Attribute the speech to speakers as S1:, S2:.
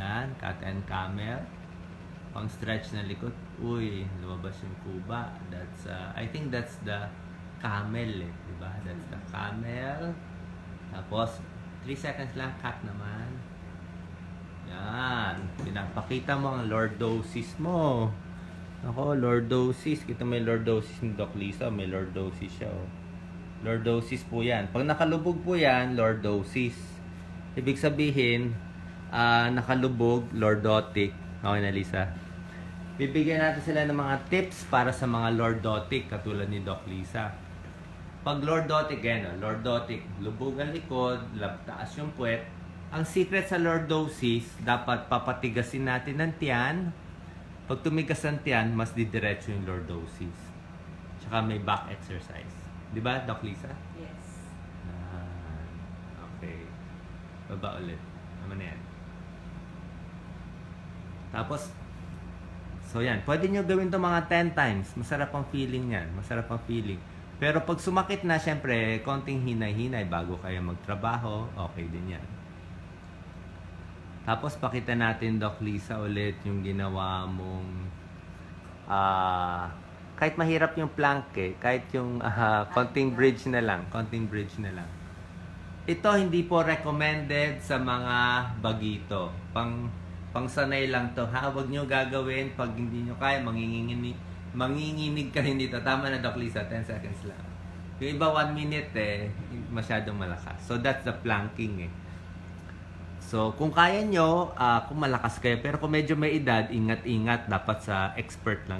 S1: Yan, cat and camel. Pang stretch na likod. Uy, lumabas yung kuba. That's, uh, I think that's the camel eh. Diba? That's the camel. Tapos, 3 seconds lang, cat naman. Yan. Pinapakita mo ang lordosis mo. Ako, lordosis. Kita yung lordosis ni Doc Lisa. May lordosis siya, oh. Lordosis po yan. Pag nakalubog po yan, lordosis. Ibig sabihin, ah, nakalubog, lordotic. Okay na, Lisa? Bibigyan natin sila ng mga tips para sa mga lordotic, katulad ni Doc Lisa. Pag lordotic, yan, oh, lordotic, lubog ang likod, lab, taas yung puwet. Ang secret sa lordosis, dapat papatigasin natin ng tiyan. Pag tumigas ang tiyan, mas didiretso yung lordosis. Tsaka may back exercise. Di ba, Doc Lisa?
S2: Yes.
S1: Ah, okay. Baba ulit. Ano na yan? Tapos, so yan. Pwede nyo gawin to mga 10 times. Masarap ang feeling yan. Masarap ang feeling. Pero pag sumakit na, syempre, konting hinay-hinay bago kayo magtrabaho, okay din yan. Tapos, pakita natin, Doc Lisa, ulit yung ginawa mong ah kahit mahirap yung plank eh, kahit yung ah, konting bridge na lang, konting bridge na lang. Ito hindi po recommended sa mga bagito. Pang pangsanay lang to. Ha, wag niyo gagawin pag hindi niyo kaya manginginig manginginig ka rin dito. Tama na Doc Lisa, 10 seconds lang. Yung iba 1 minute eh, masyadong malakas. So that's the planking eh. So, kung kaya nyo, ah, kung malakas kayo, pero kung medyo may edad, ingat-ingat, dapat sa expert lang